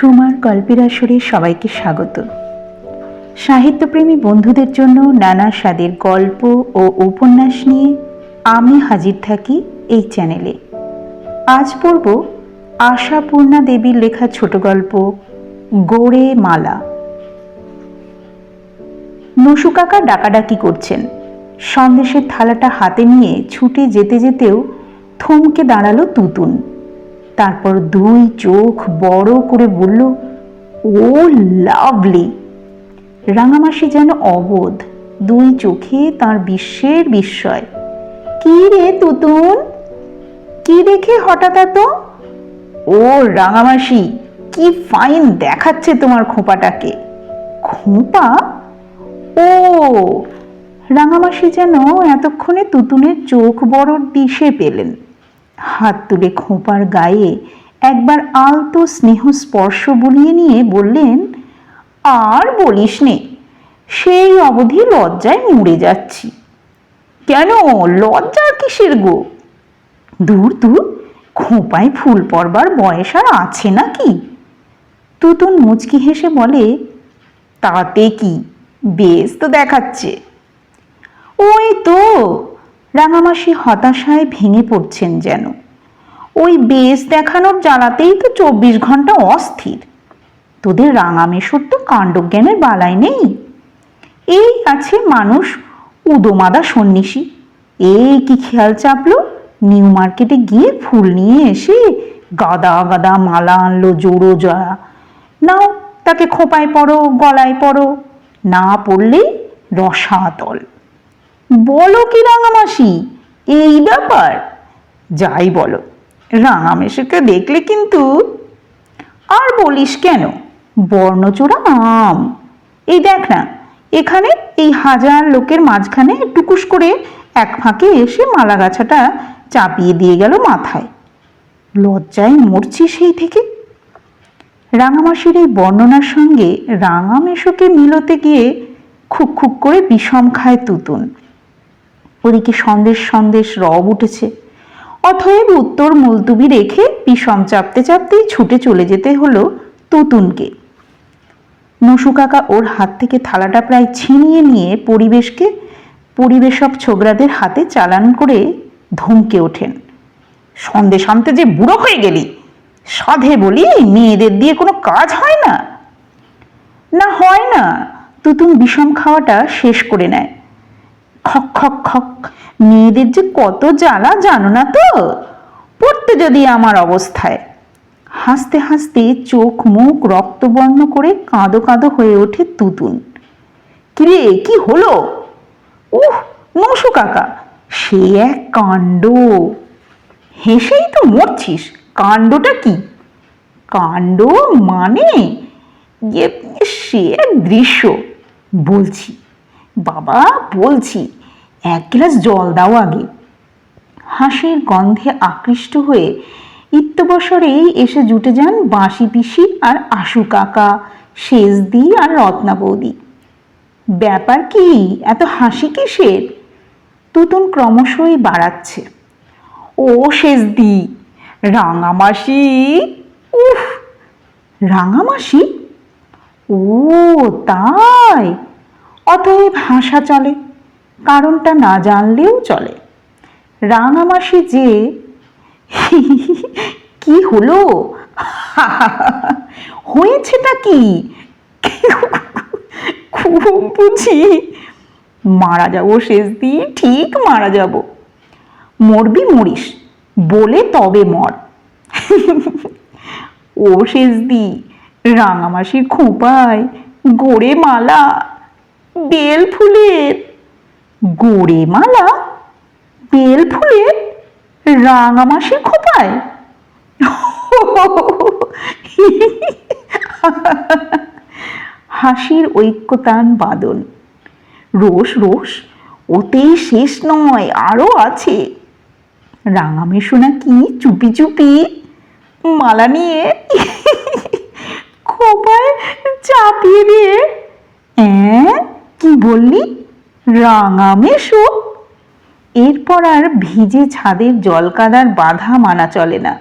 সুমার গল্পের আসরে সবাইকে স্বাগত। সাহিত্যপ্রেমী বন্ধুদের জন্য নানা স্বাদের গল্প ও উপন্যাস নিয়ে আমি হাজির থাকি এই চ্যানেলে। আজ পড়ব আশাপূর্ণা দেবীর লেখা ছোট গল্প, গোড়ে মালা। নসু কাকা ডাকাডাকি করছেন। সন্দেশের থালাটা হাতে নিয়ে ছুটে যেতে যেতেও থমকে দাঁড়াল তুতুন। তারপর দুই চোখ বড় করে বলল, ও লাভলি, রাঙামাসি যেন অবোধ, দুই চোখে তার বিশ্বের বিস্ময়। কি রে তুতুন? কি দেখে হঠাৎ এত? ও রাঙামাসি, কি ফাইন দেখাচ্ছে তোমার খোঁপাটাকে। খোঁপা? ও, রাঙামাসি যেন এতক্ষণে তুতুনের চোখ বড় দিশে পেলেন। হাত তুলে খোঁপার গায়ে একবার আলতো স্নেহ স্পর্শ বুলিয়ে নিয়ে বললেন, আর বলিস নে সেই অবধি লজ্জায় মুড়ে যাচ্ছি। কেন? লজ্জা কিসের গো? দূর দূর খোঁপায় ফুল পড়বার বয়স আর আছে নাকি? তুতুন মুচকি হেসে বলে, তাতে কি? বেশ তো দেখাচ্ছে। ওই তো রাঙামাসি হতাশায় ভেঙে পড়ছেন যেন। ওই বেশ দেখানোর জ্বালাতেই তো চব্বিশ ঘণ্টা অস্থির। তোদের রাঙামেশর তো কাণ্ডজ্ঞানের বালাই নেই। এই আছে মানুষ উদোমাদা সন্ন্যাসী। এই কি খেয়াল চাপলো? নিউ মার্কেটে গিয়ে ফুল নিয়ে এসে গাদা গাদা মালা আনলো জোড়ো জয়া। নাও, তাকে খোপায় পড়ো গলায় পড়ো না পড়লেই রসাতল। বলো কি রাঙামাসি? এই ব্যাপার। যাই বলো রাঙামেশকে দেখলে কিন্তু আর বলিস কেন? বর্ণচোরা আম। এই দেখ না, এখানে এই হাজার লোকের মাঝখানে টুকুস করে এক ফাঁকে এসে মালা গাছাটা চাপিয়ে দিয়ে গেল মাথায়। লজ্জায় মরছি সেই থেকে। রাঙামাসির এই বর্ণনার সঙ্গে রাঙামেশকে মিলতে গিয়ে খুক খুক করে বিষম খায় তুতুন। ওদিকে সন্দেশ সন্দেশ রব উঠেছে? অথব উত্তর মুলতুবি রেখে বিষম চাপতে চাপতেই ছুটে চলে যেতে হলো তুতুনকে। নসু কাকা ওর হাত থেকে থালাটা প্রায় ছিনিয়ে নিয়ে পরিবেশকে, পরিবেশক ছোকরাদের হাতে চালান করে ধমকে ওঠেন। সন্দেশ আনতে যে বুড়ো হয়ে গেলি, সাধে বলি, মেয়েদের দিয়ে কোনো কাজ হয় না? না হয় না, তুতুন বিষম খাওয়াটা শেষ করে নেয়। খক খক খক। মেয়েদের যে কত জ্বালা, জানো না তো? পড়তে যদি আমার অবস্থায়। হাসতে হাসতে চোখ, মুখ রক্তবর্ণ করে কাঁদো কাঁদো হয়ে ওঠে তুতুন। কিরে, কি হলো? উহ নসু কাকা, সে এক কাণ্ড। হেসেই তো মরছিস, কাণ্ডটা কি? কাণ্ড মানে সে এক দৃশ্য। বলছি, বাবা, বলছি এক গ্লাস জল দাও আগে। হাসির গন্ধে আকৃষ্ট হয়ে ইত্যবসরেই এসে জুটে যান বাঁশি পিসি আর আশু কাকা শেষদি আর রত্না বৌদি। ব্যাপার কি? এত হাসি কিসের? তুতুন ক্রমশই বাড়াচ্ছে। ও শেষদি রাঙামাসি? উফ, রাঙামাসি? ও তাই, অতএব হাসা চলে। কারণটা না জানলেও চলে। রাঙামাসি যে, কি হলো? হয়েছেটা কি? খুব বুঝি। মারা যাব শেষ দিয়ে ঠিক মারা যাব। মরবি মরিস, বলে তবে মর। ও শেষ দি রাঙামাসির খোঁপায় গোড়ে মালা, বেল ফুলের গোড়ে মালা বেল ফুলের রাঙামাসির খোপায়। হাসির ঐক্যতান বাদন রোষ রোষ, ওতেই শেষ নয় আরও আছে। রাঙামেশো নাকি চুপি চুপি মালা নিয়ে খোপায় চাপিয়ে দিয়ে হ্যাঁ কি বললি? রাঙামেশো। এরপর আর ভিজে ছাদের জলকাদার বাধা মানা চলে না।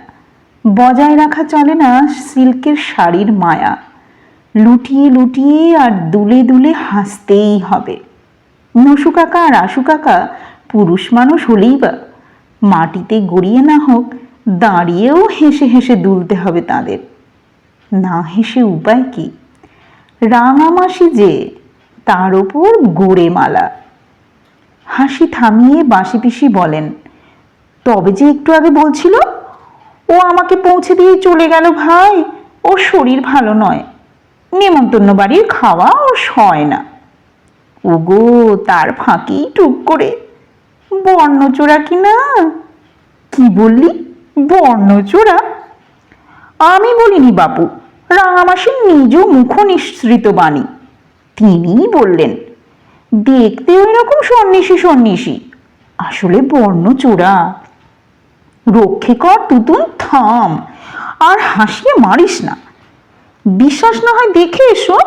বজায় রাখা চলে না সিল্কের শাড়ির মায়া। লুটিয়ে লুটিয়ে আর দুলে দুলে হাসতেই হবে। নসু কাকা আর আশু কাকা পুরুষ মানুষ হলেই বা। মাটিতে গড়িয়ে না হোক, দাঁড়িয়েও হেসে হেসে দুলতে হবে তাদের। না হেসে উপায় কি? রাঙামাসি যে তার ওপর গোড়ে মালা। হাসি থামিয়ে বাঁশি পিসি বলেন, তবে যে একটু আগে বলছিল, ও আমাকে পৌঁছে দিয়ে চলে গেল ভাই, ও শরীর ভালো নয়, নেমন্তন্ন বাড়ির খাওয়া ও সয় না। ওগো তার ফাঁকি টুক করে, বর্ণচোরা কি না? কি বললি? বর্ণচোরা? আমি বলিনি বাপু, রাঙামাসির নিজ মুখ নিঃসৃত বাণী। তিনিই বললেন, দেখতে ওই রকম সন্ন্যাসী সন্ন্যাসী। আসলে বর্ণচোরা রক্ষে কর তুতুন থাম, আর হাসিয়ে মারিস না। বিশ্বাস না হয় দেখে এসো।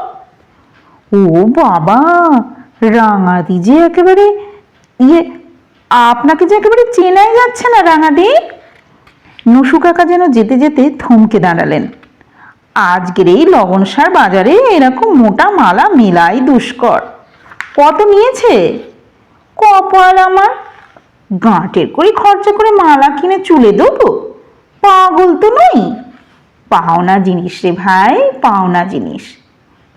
ও বাবা, রাঙাদি যে একেবারে ইয়ে আপনাকে যে একেবারে চেনাই যাচ্ছে না রাঙাদি? নসু কাকা যেন যেতে যেতে থমকে দাঁড়ালেন। আজকের এই লবণসার বাজারে এরকম মোটা মালা মেলাই দুষ্কর। কত নিয়েছে? কপাল আমার। গাঁটের করে খরচা করে মালা কিনে চুলে দেবো? পাগল তো নই। পাওনা জিনিস রে ভাই, পাওনা জিনিস।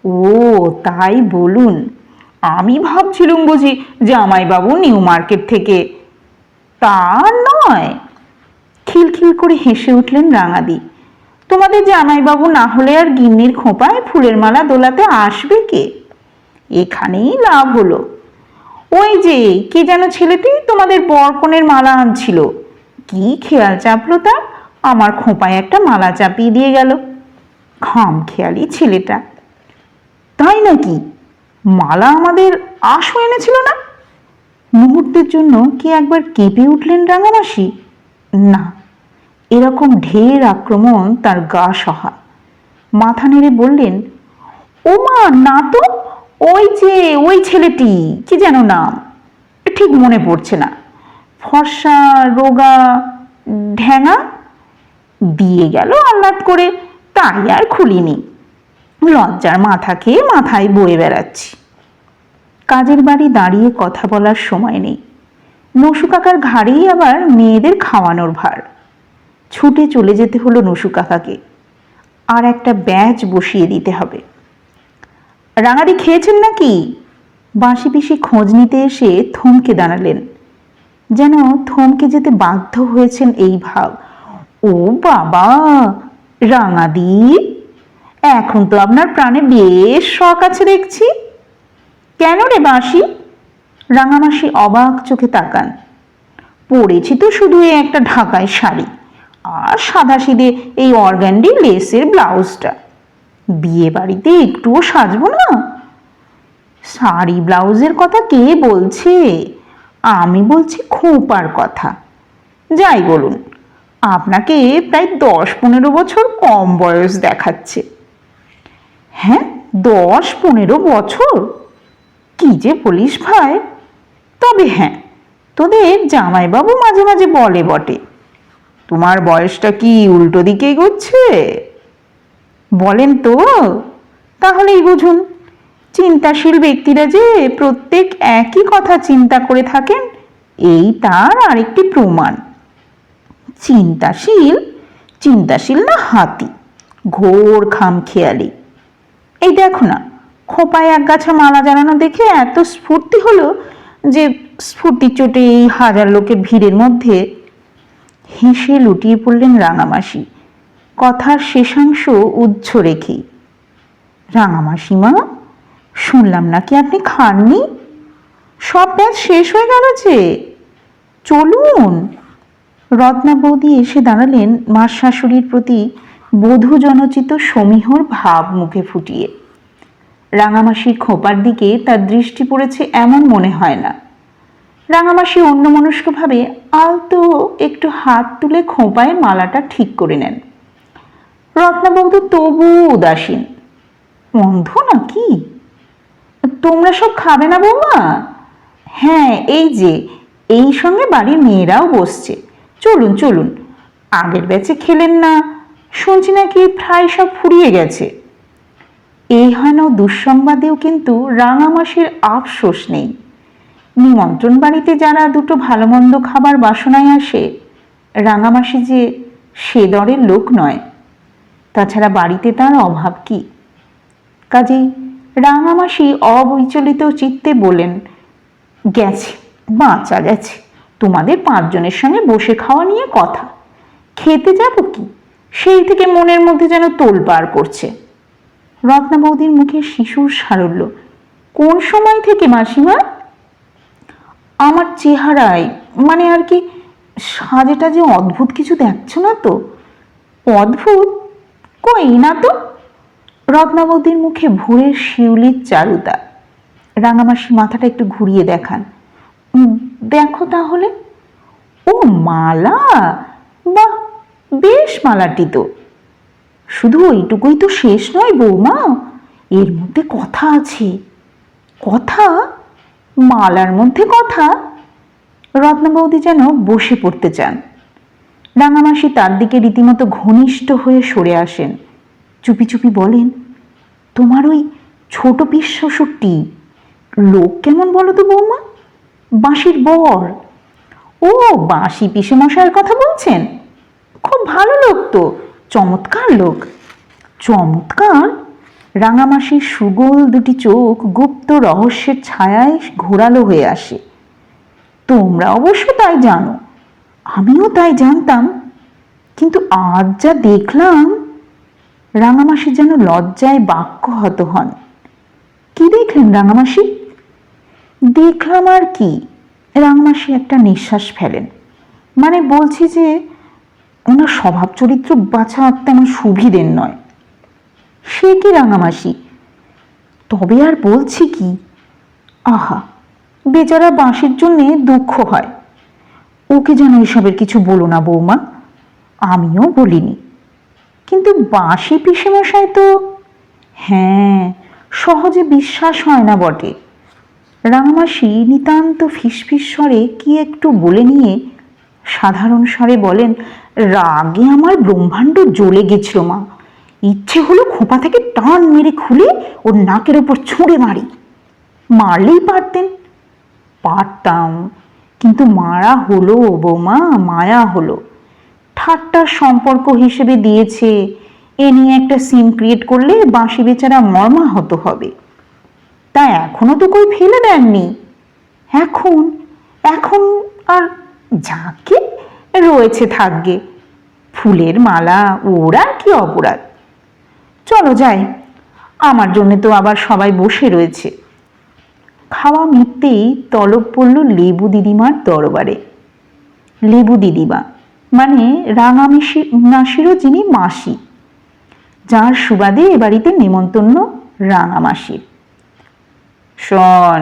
ও, তাই বলুন। আমি ভাবছিলুম বুঝি জামাইবাবু নিউ মার্কেট থেকে। তা নয়। খিলখিল করে হেসে উঠলেন রাঙাদি। তোমাদের জামাইবাবু না হলে আর গিন্নির খোঁপায় ফুলের মালা দোলাতে আসবে কে? এখানেই লাভ হলো। ওই যে, কে যেন ছেলেটি তোমাদের বরকনের মালা আনছিল। কি খেয়াল চাপলো তার আমার খোঁপায় একটা মালা চাপিয়ে দিয়ে গেল। খাম খেয়ালি ছেলেটা। তাই নাকি? মালা আমাদের আশও এনেছিল না? মুহূর্তের জন্য কি একবার কেঁপে উঠলেন রাঙামাসি? না এরকম ঢের আক্রমণ তার গা সহা মাথা নেড়ে বললেন ও মা না তো, ওই যে, ওই ছেলেটি, কি যেন নাম, ঠিক মনে পড়ছে না। ফর্সা, রোগা ঢ্যাঙা দিয়ে গেল আহ্লাদ করে, তাই আর খুলিনি। লজ্জার মাথা খেয়ে মাথায় বয়ে বেড়াচ্ছি। কাজের বাড়ি দাঁড়িয়ে কথা বলার সময় নেই। নসু কাকার ঘাড়েই আবার মেয়েদের খাওয়ানোর ভার। ছুটে চলে যেতে হলো নসু কাকাকে। আর একটা ব্যাচ বসিয়ে দিতে হবে। রাঙারি খেয়েছেন নাকি? বাঁশি পিসি খোঁজ নিতে এসে থমকে দাঁড়ালেন। যেন থমকে যেতে বাধ্য হয়েছেন এই ভাব। ও বাবা, রাঙাদি, এখন তো আপনার প্রাণে বেশ শখ আছে দেখছি। কেন রে বাঁশি? রাঙামাসি অবাক চোখে তাকান। পড়েছি তো শুধু একটা ঢাকায় শাড়ি। আর সাদা সিদে এই অর্গ্যান্ডি লেসের ব্লাউজটা বিয়ে বাড়িতে একটুও সাজবো না। শাড়ি ব্লাউজের কথা কে বলছে? আমি বলছি খোঁপার কথা। যাই বলুন, আপনাকে প্রায় দশ পনেরো বছর কম বয়স দেখাচ্ছে। হ্যাঁ দশ পনেরো বছর? কি যে বলিস ভাই। তবে হ্যাঁ তোদের জামাইবাবু মাঝে মাঝে বলে বটে। তোমার বয়সটা কি উল্টো দিকে এগোচ্ছে? বলেন তো। তাহলেই বুঝুন, চিন্তাশীল ব্যক্তিরা যে প্রত্যেক একই কথা চিন্তা করে থাকেন, এই তার আরেকটি প্রমাণ। চিন্তাশীল চিন্তাশীল না হাতি, ঘোর খাম খেয়ালি। এই দেখো না, খোপায় এক গাছা মালা জানানো দেখে এত স্ফূর্তি হলো যে স্ফূর্তির চোটে এই হাজার লোকের ভিড়ের মধ্যে হেসে লুটিয়ে পড়লেন রাঙামাসি। কথার শেষাংশ রেখেই রাঙামাসি মা, শুনলাম নাকি আপনি খাননি? সব ব্যাচ শেষ হয়ে গেল যে। চলুন। রত্না বৌদি এসে দাঁড়ালেন মার শাশুড়ির প্রতি বধূ জনচিত সমীহর ভাব মুখে ফুটিয়ে। রাঙামাসির খোপার দিকে তার দৃষ্টি পড়েছে এমন মনে হয় না। রাঙামাসি অন্যমনস্কভাবে আলতো একটু হাত তুলে খোঁপায় মালাটা ঠিক করে নেন। রত্নাবধূ তবু উদাসীন। অন্ধ না কি তোমরা সব খাবে না বৌমা? হ্যাঁ এই যে, এই সঙ্গে বাড়ির মেয়েরাও বসছে। চলুন চলুন। আগের ব্যাচে খেলেন না, শুনছি নাকি প্রায় সব ফুরিয়ে গেছে। এই হেন দুঃসংবাদেও কিন্তু রাঙামাসির আফসোস নেই। নিমন্ত্রণ বাড়িতে যারা দুটো ভালো মন্দ খাবার বাসনায় আসে, রাঙামাসি যে সে দরের লোক নয়। তাছাড়া বাড়িতে তার অভাব কি? কাজেই রাঙামাসি অবিচলিত চিত্তে বলেন, গেছে, বাঁচা গেছে। তোমাদের পাঁচজনের সঙ্গে বসে খাওয়া নিয়ে কথা। খেতে যাব কি? সেই থেকে মনের মধ্যে যেন তোলপাড় করছে। রত্না বৌদির মুখে শিশুর সারল্য, কোন সময় থেকে মাসিমা? আমার চেহারায় মানে আর কি সাজেটা যে অদ্ভুত কিছু দেখছ না তো? অদ্ভুত? কই না তো? রত্নাবতীর মুখে ভোরের শিউলির চারুতা। রাঙামাসি মাথাটা একটু ঘুরিয়ে দেখান। দেখো তাহলে। ও মালা? বাহ, বেশ মালাটি তো। শুধু ওইটুকুই তো শেষ নয় বৌমা। এর মধ্যে কথা আছে। কথা? মালার মধ্যে কথা। রত্নবৌদি যেন বসে পড়তে চান। রাঙামাসি তার দিকে রীতিমতো ঘনিষ্ঠ হয়ে সরে আসেন। চুপি চুপি বলেন, তোমার ওই ছোট পিস শ্বশুরটি লোক কেমন বলো তো বৌমা? বাঁশির বর। ও, বাঁশি পিসে মশাইয়ের কথা বলছেন? খুব ভালো লোক তো, চমৎকার লোক। চমৎকার রাঙামাসির সুগোল দুটি চোখ গুপ্ত রহস্যের ছায়ায় ঘোরালো হয়ে আসে। তোমরা অবশ্য তাই জানো, আমিও তাই জানতাম। কিন্তু আজ যা দেখলাম, রাঙামাসি যেন লজ্জায় বাক্যহত হন। কি দেখলেন রাঙামাসি? দেখলাম আর কি, রাঙামাসি একটা নিঃশ্বাস ফেলেন। মানে বলছি যে, ওনার স্বভাব চরিত্র বাছা তেমন সুবিধের নয়। সে কি রাঙামাসি? তবে আর বলছি কি? আহা, বেচারা বাঁশির জন্যে দুঃখ হয়। ওকে যেন এসবের কিছু বলো না, বৌমা। আমিও বলিনি। কিন্তু বাঁশি পিসেমশাই তো হ্যাঁ সহজে বিশ্বাস হয় না বটে। রাঙামাসি নিতান্ত ফিসফিস স্বরে কি একটু বলে নিয়ে সাধারণ স্বরে বলেন, রাগে আমার ব্রহ্মাণ্ড জ্বলে গেছিল মা। ইচ্ছে হলো খোপা থেকে টান মেরে খুলে ওর নাকের ওপর ছুঁড়ে মারি। মারলেই পারতেন। পারতাম। কিন্তু মারা হলো বৌমা, মায়া হলো। ঠাট্টার সম্পর্ক হিসেবে দিয়েছে। এ নিয়ে একটা সিম ক্রিয়েট করলে বাঁশি বেচারা মর্মাহত হবে। তা এখনও তো কই ফেলে দেননি। এখন এখন আর যাকে রয়েছে থাকবে। ফুলের মালা, ওরা কি অপরাধ? চলো যাই। আমার জন্য তো আবার সবাই বসে রয়েছে। খাওয়া মিটতেই তলব পড়ল লেবু দিদিমার দরবারে। লেবু দিদিমা মানে রাঙামিশি মাসিরও যিনি মাসি, যার সুবাদে এ বাড়িতে নেমন্তন্ন রাঙামাসির শোন,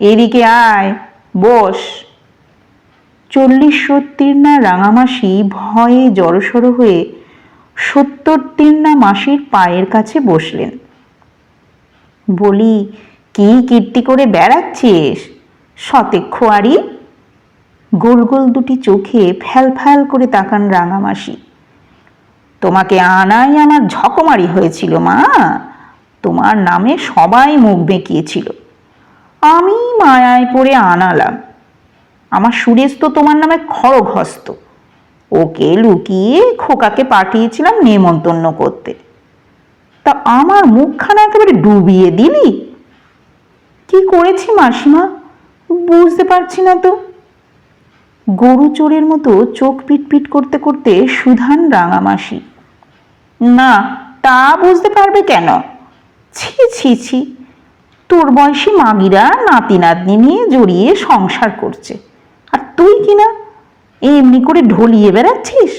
এদিকে আয়, বস। চল্লিশ সত্তির রাঙামাসি ভয়ে জড়সড় হয়ে সত্তর না মাসির পায়ের কাছে বসলেন। বলি, কি কীর্তি করে বেড়াচ্ছিস? সতে খোয়ারি গোল গোল দুটি চোখে ফ্যাল ফ্যাল করে তাকান রাঙামাসি তোমাকে আনাই আমার ঝকমারি হয়েছিল, মা। তোমার নামে সবাই মুখ বেঁকিয়েছিল। আমি মায়ায় পড়ে আনালাম। আমার সুরেশ তো তোমার নামে খড়গহস্ত। ওকে লুকিয়ে খোকাকে পাঠিয়েছিলাম নেমন্তন্ন করতে। তা আমার মুখখানা একেবারে ডুবিয়ে দিলি? কি করেছি মাসিমা? বুঝতে পারছি না তো। গরু চোরের মতো চোখ পিটপিট করতে করতে সুধান রাঙামাসি না, তা বুঝতে পারবে কেন? ছি ছি ছি। তোর বয়সী মাগিরা নাতি নাতনি নিয়ে জড়িয়ে সংসার করছে। আর তুই কিনা এমনি করে ঢলিয়ে বেড়াচ্ছিস?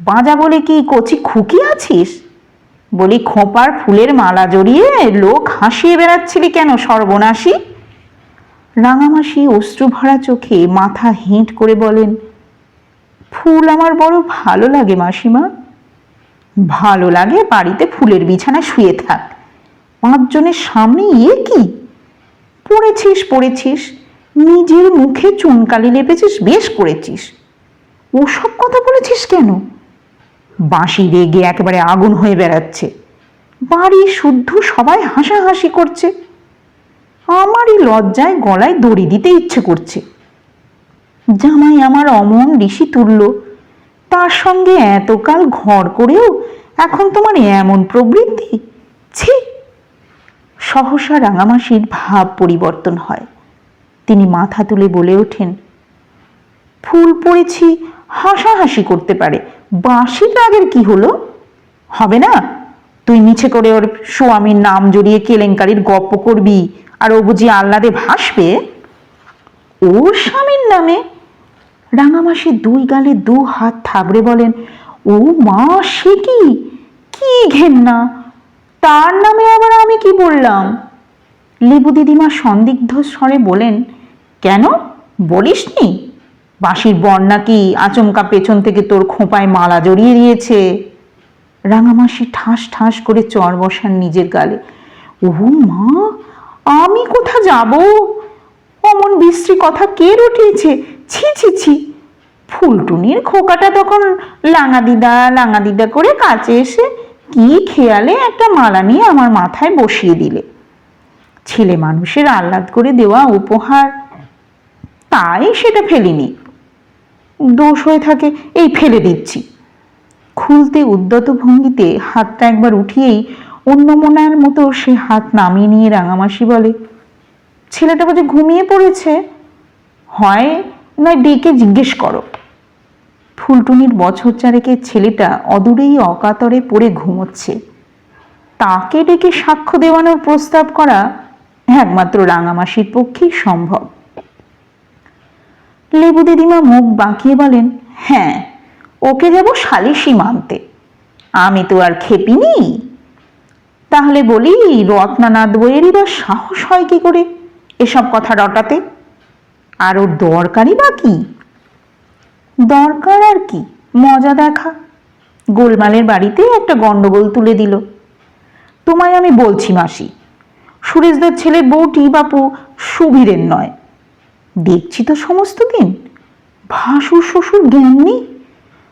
বাজা বলে কি কচি খুকি আছিস? বলি খোঁপার ফুলের মালা জড়িয়ে লোক হাসিয়ে বেড়াচ্ছিলি কেন সর্বনাশী? রাঙামাসি অশ্রু ভরা চোখে মাথা হেঁট করে বলেন, ফুল আমার বড় ভালো লাগে মাসিমা। ভালো লাগে বাড়িতে ফুলের বিছানা শুয়ে থাক। পাঁচজনের সামনে ইয়ে কি? পড়েছিস পড়েছিস। নিজের মুখে চুনকালি লেপেছিস, বেশ করেছিস। ওসব কথা বলেছিস কেন? বাঁশি রেগে একেবারে আগুন হয়ে বেড়াচ্ছে। বাড়ি শুদ্ধ সবাই হাসাহাসি করছে। আমারই লজ্জায় গলায় দড়ি দিতে ইচ্ছে করছে। জামাই আমার অমন ঋষি তুল্য। তার সঙ্গে এতকাল ঘর করেও এখন তোমার এমন প্রবৃত্তি? ছি! সহসা রাঙামাসির ভাব পরিবর্তন হয়। তিনি মাথা তুলে বলে ওঠেন, ফুল পড়েছি, হাসাহাসি করতে পারে। বাঁশির রাগের কি হলো? হবে না? তুই মিছে করে ওর স্বামীর নাম জড়িয়ে কেলেঙ্কারির গপ্প করবি আর ও বুঝি আহ্লাদে ভাসবে? ওর স্বামীর নামে? রাঙামাসি দুই গালে দু হাত থাবড়ে বলেন, ও মা, সে কি? কি ঘেন্না? তার নামে আবার আমি কি বললাম? লেবু দিদিমা সন্দিগ্ধ স্বরে বলেন কেন? বলিসনি? বাঁশির বর নাকি আচমকা পেছন থেকে তোর খোঁপায় মালা জড়িয়ে দিয়েছে? রাঙামাসি ঠাস ঠাস করে চর বসান নিজের গালে। ও মা, আমি কোথা যাব? অমন বিশ্রী কথা কে রটিয়েছে? ছি ছি ছি। ফুলটুনির খোকাটা তখন লাঙা দিদা লাঙা দিদা করে কাছে এসে কি খেয়ালে একটা মালা নিয়ে আমার মাথায় বসিয়ে দিলে। ছেলে মানুষের আহ্লাদ করে দেওয়া উপহার তাই সেটা ফেলিনি। দোষ হয়ে থাকে, এই ফেলে দিচ্ছি। খুলতে উদ্যত ভঙ্গিতে হাতটা একবার উঠিয়েই অন্য মনার মতো সে হাত নামিয়ে নিয়ে রাঙামাসি বলে, ছেলেটা বোধ ঘুমিয়ে পড়েছে? হয় নয় ডেকে জিজ্ঞেস করো। ফুলটুনির বছর চারেকের ছেলেটা অদূরেই অকাতরে পড়ে ঘুমোচ্ছে। তাকে ডেকে সাক্ষ্য দেওয়ানোর প্রস্তাব করা একমাত্র রাঙামাসির পক্ষেই সম্ভব। লেবু দিদিমা মুখ বাঁকিয়ে বলেন হ্যাঁ ওকে যাব সালিশি মানতে। আমি তো আর খেপিনি। তাহলে বলি, রত্নানাথ বইয়েরই বা সাহস হয় কি করে এসব কথা রটাতে? আর ওর দরকারই বা কি? দরকার আর কি? মজা দেখা। গোলমালের বাড়িতে একটা গন্ডগোল তুলে দিল। তোমায় আমি বলছি মাসি, সুরেশদার ছেলের বউটি বাপু সুবীরের নয়। দেখছি তো সমস্ত দিন। ভাসুর শ্বশুর জ্ঞান নেই।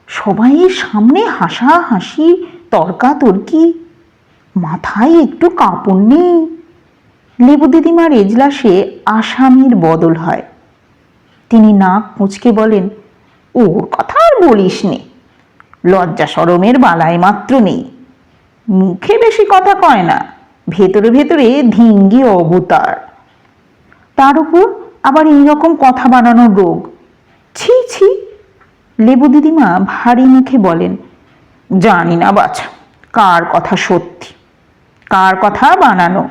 সবাইয়ের সামনে হাসা হাসি, তর্কা তর্কি। মাথায় একটু কাপড় নেই। লেবু দিদিমার এজলাসে আসামির বদল হয়। তিনি নাক মুচকে বলেন, ওর কথা আর বলিস নে। লজ্জা সরমের বালাই মাত্র নেই। মুখে বেশি কথা কয় না। ভেতরে ভেতরে ধিঙ্গি অবতার। তার উপর আবার এইরকম কথা বানানোর রোগ। ছি ছি। লেবু দিদিমা ভারী মুখে বলেন, জানি না বাছা, কার কথা সত্যি? কার কথা বানানো?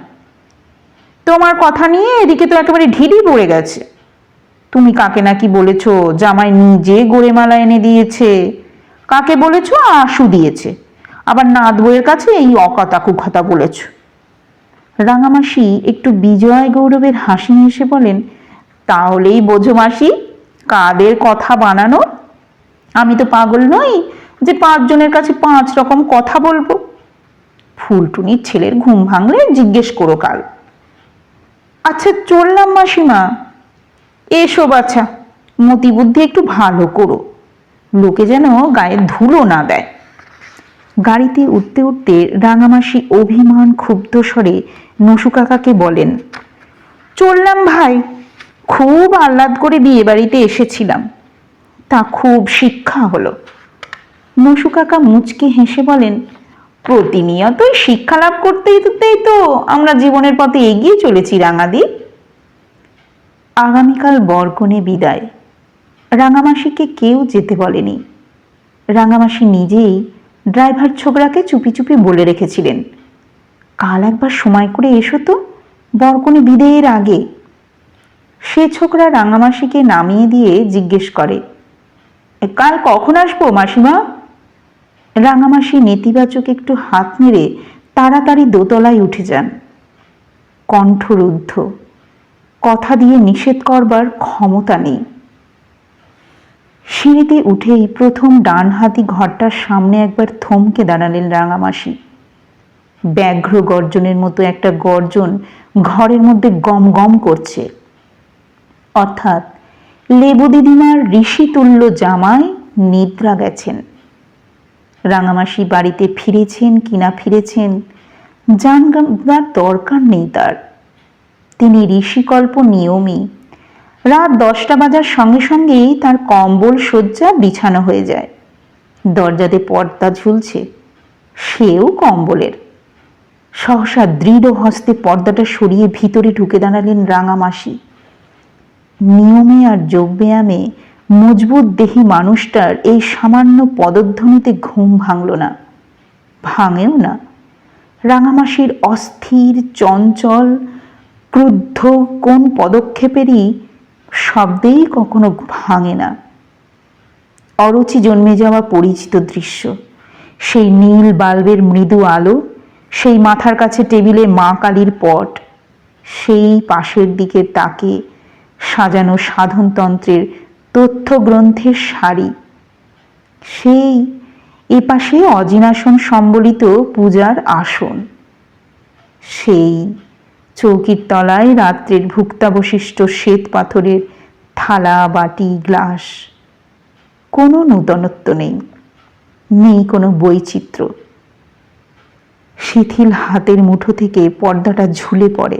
তোমার কথা নিয়ে এদিকে তো একেবারে ঢিলি পড়ে গেছে। তুমি কাকে নাকি বলেছ, জামাই নিজে গোড়েমালা এনে দিয়েছে? কাকে বলেছ, আশু দিয়েছে? আবার নাদ বইয়ের কাছে এই অকথা কুকথা বলেছ? রাঙামাসি একটু বিজয় গৌরবের হাসি হেসে বলেন তাহলেই বোঝো মাসি, কাদের কথা বানানো? আমি তো পাগল নই যে পাঁচজনের কাছে পাঁচ রকম কথা বলব। ফুলটুনির ছেলের ঘুম ভাঙলে জিজ্ঞেস করো কাল। আচ্ছা চললাম মাসিমা। এসো বাছা, মতি বুদ্ধি একটু ভালো করো। লোকে যেন গায়ে ধুলো না দেয়। গাড়িতে উঠতে উঠতে রাঙামাসি অভিমান ক্ষুব্ধ স্বরে নসু কাকাকে বলেন, চললাম ভাই খুব আহ্লাদ করে বিয়ে বাড়িতে এসেছিলাম। তা খুব শিক্ষা হলো। নসু কাকা মুচকে হেসে বলেন, প্রতিনিয়তই শিক্ষা লাভ করতেই করতেই তো আমরা জীবনের পথে এগিয়ে চলেছি, রাঙাদি। আগামীকাল বরকনে বিদায়। রাঙামাসিকে কেউ যেতে বলেনি। রাঙামাসি নিজেই ড্রাইভার ছোকরাকে চুপি চুপি বলে রেখেছিলেন। কাল একবার সময় করে এসো তো বরকনে বিদায়ের আগে সে ছোকরা রাঙামাসিকে নামিয়ে দিয়ে জিজ্ঞেস করে কাল কখন আসব মাসিমা? রাঙামাসি নেতিবাচক একটু হাত নেড়ে তাড়াতাড়ি দোতলায় উঠে যান। কণ্ঠরুদ্ধ। কথা দিয়ে নিষেধ করবার ক্ষমতা নেই। সিঁড়িতে উঠেই প্রথম ডান হাতি ঘরটার সামনে একবার থমকে দাঁড়ালেন রাঙামাসি। ব্যাঘ্র গর্জনের মতো একটা গর্জন ঘরের মধ্যে গম গম করছে। অর্থাৎ লেবু দিদিমার ঋষিতুল্য জামাই নিদ্রা গেছেন। রাঙামাসি বাড়িতে ফিরেছেন কিনা ফিরেছেন জানবার দরকার নেই তার। তিনি ঋষিকল্প নিয়মই রাত দশটা বাজার সঙ্গে সঙ্গেই তার কম্বল শয্যা বিছানো হয়ে যায়। দরজাতে পর্দা ঝুলছে। সেও কম্বলের। সহসা দৃঢ় হস্তে পর্দাটা সরিয়ে ভিতরে ঢুকে দাঁড়ালেন রাঙামাসি। নিয়মে আর যোগব্যায়ামে মজবুত দেহি মানুষটার এই সামান্য পদধ্বনিতে ঘুম ভাঙল না। ভাঙেও না। রাঙামাসির অস্থির, চঞ্চল, ক্রুদ্ধ কোন পদক্ষেপেরই শব্দেই কখনো ভাঙে না। অরুচি জন্মে যাওয়া পরিচিত দৃশ্য। সেই নীল বাল্বের মৃদু আলো, সেই মাথার কাছে টেবিলে মা কালীর পট, সেই পাশের দিকে তাকে সাজানো সাধনতন্ত্রের তথ্য গ্রন্থের সারি। সেই এপাশে অজিনাসন সম্বলিত পূজার আসন। সেই চৌকির তলায় রাত্রের ভুক্তাবশিষ্ট শ্বেত পাথরের থালা, বাটি, গ্লাস। কোনো নূতনত্ব নেই নেই কোনো বৈচিত্র্য। শিথিল হাতের মুঠো থেকে পর্দাটা ঝুলে পড়ে।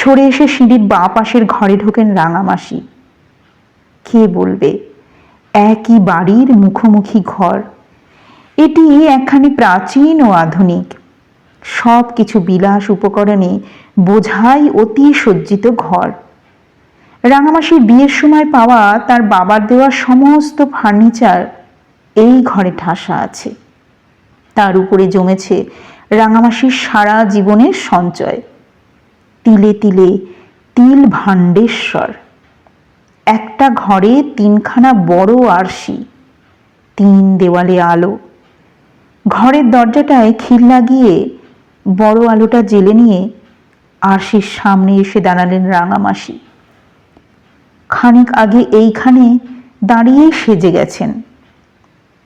সরে এসে সিঁড়ির বাঁ পাশের ঘরে ঢোকেন রাঙামাসি। কে বলবে? একই বাড়ির মুখোমুখি ঘর। এটি একখানি প্রাচীন ও আধুনিক। সব কিছু বিলাস উপকরণে বোঝাই অতি সজ্জিত ঘর। রাঙামাসির বিয়ের সময় পাওয়া তার বাবার দেওয়া সমস্ত ফার্নিচার এই ঘরে ঠাসা আছে। তার উপরে জমেছে রাঙামাসির সারা জীবনের সঞ্চয়। তিলে তিলে তিল ভাণ্ডেশ্বর। একটা ঘরে তিনখানা বড় আরশি, তিন দেওয়ালে আলো। ঘরের দরজাটায় খিল লাগিয়ে বড় আলোটা জেলে নিয়ে আরশির সামনে এসে দাঁড়ালেন রাঙামাসি খানিক আগে এইখানে দাঁড়িয়েই সেজে গেছেন।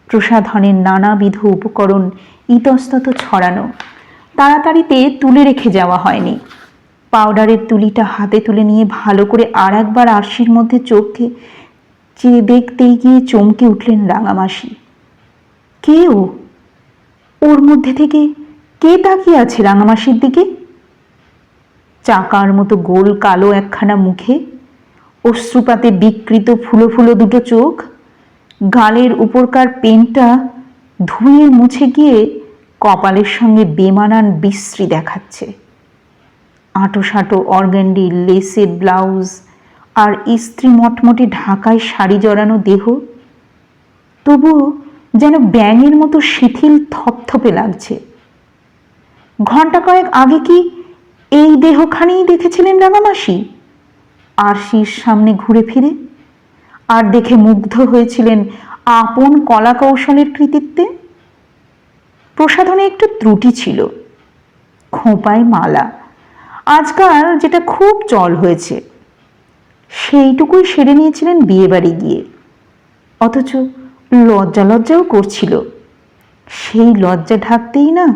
প্রসাধনের নানাবিধ উপকরণ ইতস্তত ছড়ানো, তাড়াতাড়িতে তুলে রেখে যাওয়া হয়নি। পাউডারের তুলিটা হাতে তুলে নিয়ে ভালো করে আর একবার আরশির মধ্যে চোখকে চেয়ে দেখতেই গিয়ে চমকে উঠলেন রাঙামাসি কে ও? ওর মধ্যে থেকে কে তাকিয়ে আছে রাঙামাসির দিকে? চাকার মতো গোল কালো একখানা মুখে অশ্রুপাতে বিকৃত ফুলো ফুলো দুটো চোখ, গালের উপরকার পেনটা ধুয়ে মুছে গিয়ে কপালের সঙ্গে বেমানান বিশ্রী দেখাচ্ছে। আঁটো সাঁটো অর্গ্যান্ডি লেসের ব্লাউজ, আর ইস্ত্রি মটমটে ঢাকায় শাড়ি জড়ানো দেহ। তবুও যেন ব্যাঙের মতো শিথিল থপথপে লাগছে। ঘণ্টা কয়েক আগে কি এই দেহখানেই দেখেছিলেন রাঙামাসি? আরশির সামনে ঘুরে ফিরে, আর দেখে মুগ্ধ হয়েছিলেন আপন কলা কৌশলের কৃতিত্বে? প্রসাধনে একটু ত্রুটি ছিল। খোঁপায় মালা আজকাল যেটা খুব চল হয়েছে, সেইটুকুই সেরে নিয়েছিলেন বিয়েবাড়ি গিয়ে। অথচ লজ্জা লজ্জাও করছিল। সেই লজ্জা ঢাকতেই না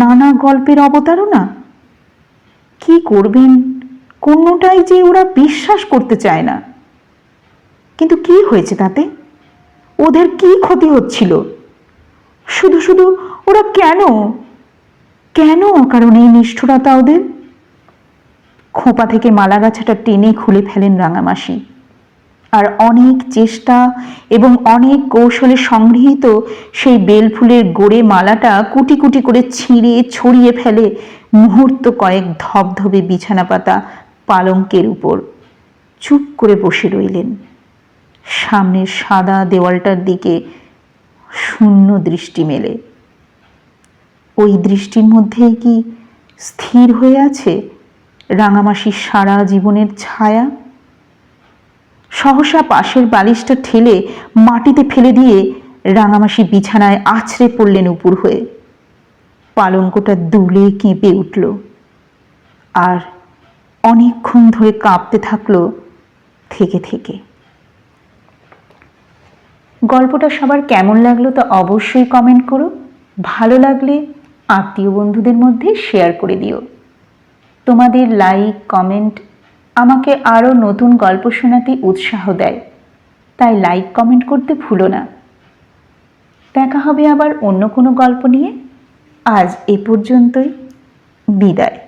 নানা গল্পের অবতারণা কি করবেন? কোনোটাই যে ওরা বিশ্বাস করতে চায় না। কিন্তু কি হয়েছে তাতে? ওদের কি ক্ষতি হচ্ছিল? শুধু শুধু ওরা কেন? কেন কারণ এই নিষ্ঠুরতা ওদের? খোঁপা থেকে মালাগাছাটা টেনে খুলে ফেলেন রাঙামাসি। আর অনেক চেষ্টা এবং অনেক কৌশলে সংগৃহীত সেই বেলফুলের গোড়ে মালাটা কুটি কুটি করে ছিঁড়ে ছড়িয়ে ফেলে মুহূর্ত কয়েক ধবধবে বিছানা পাতা পালঙ্কের উপর। চুপ করে বসে রইলেন। সামনের সাদা দেওয়ালটার দিকে শূন্য দৃষ্টি মেলে। ওই দৃষ্টির মধ্যেই কি স্থির হয়ে আছে? রাঙামাসির সারা জীবনের ছায়া। সহসা পাশের বালিশটা ঠেলে মাটিতে ফেলে দিয়ে রাঙামাসি বিছানায় আছড়ে পড়লেন উপর হয়ে। পালঙ্কটা দুলে কেঁপে উঠল। আর অনেকক্ষণ ধরে কাঁপতে থাকল থেকে থেকে। গল্পটা সবার কেমন লাগল তা অবশ্যই কমেন্ট করো। ভালো লাগলে আত্মীয় বন্ধুদের মধ্যে শেয়ার করে দিও। তোমাদের লাইক কমেন্ট আমাকে আরও নতুন গল্প শোনাতে উৎসাহ দেয়। তাই লাইক কমেন্ট করতে ভুলো না। দেখা হবে আবার অন্য কোনো গল্প নিয়ে। আজ এ পর্যন্তই। বিদায়।